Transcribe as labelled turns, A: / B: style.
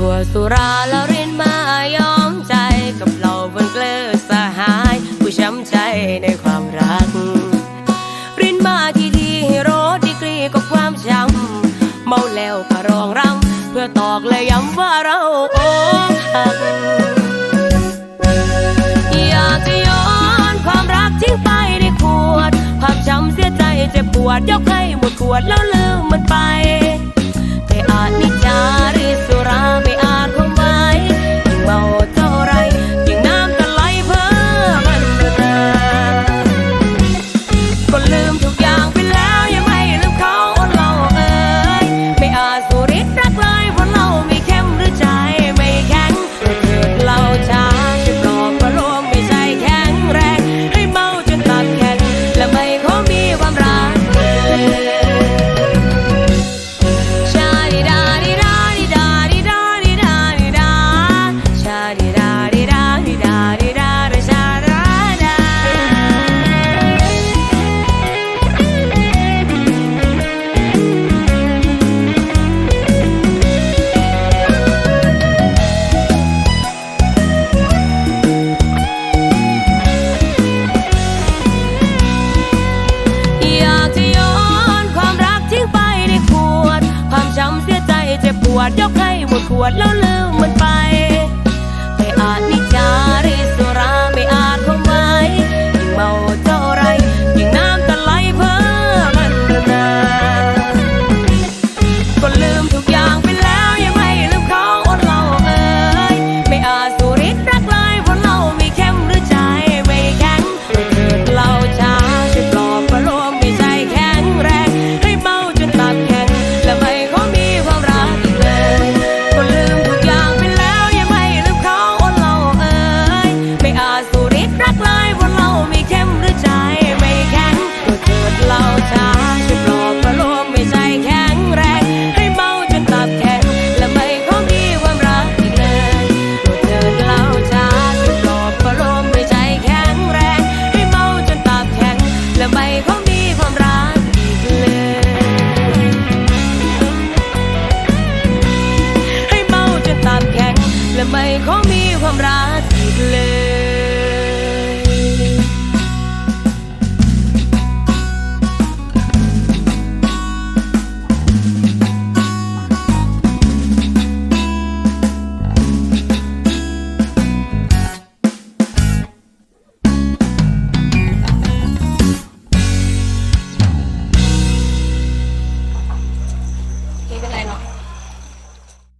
A: ขวสุราแล้วรินมายอมใจกับเราบนเกลือสหาย ผู้ช้ำใจในความรัก รินมาทีทีให้รถดีกรีกับความช้ำเมาแล้วก็ร้องรำเพื่อตอกและย้ำว่าเราอกหักอยากจะย้อนความรักทิ้งไปในขวดภาพช้ำเสียใจเจ็บปวดยกให้หมดขวดแล้ว ดความช้ำเสียใจเจ็บปวดยกให้หมดขวดแล้วลืมมัน เขามีความรักอีกเลย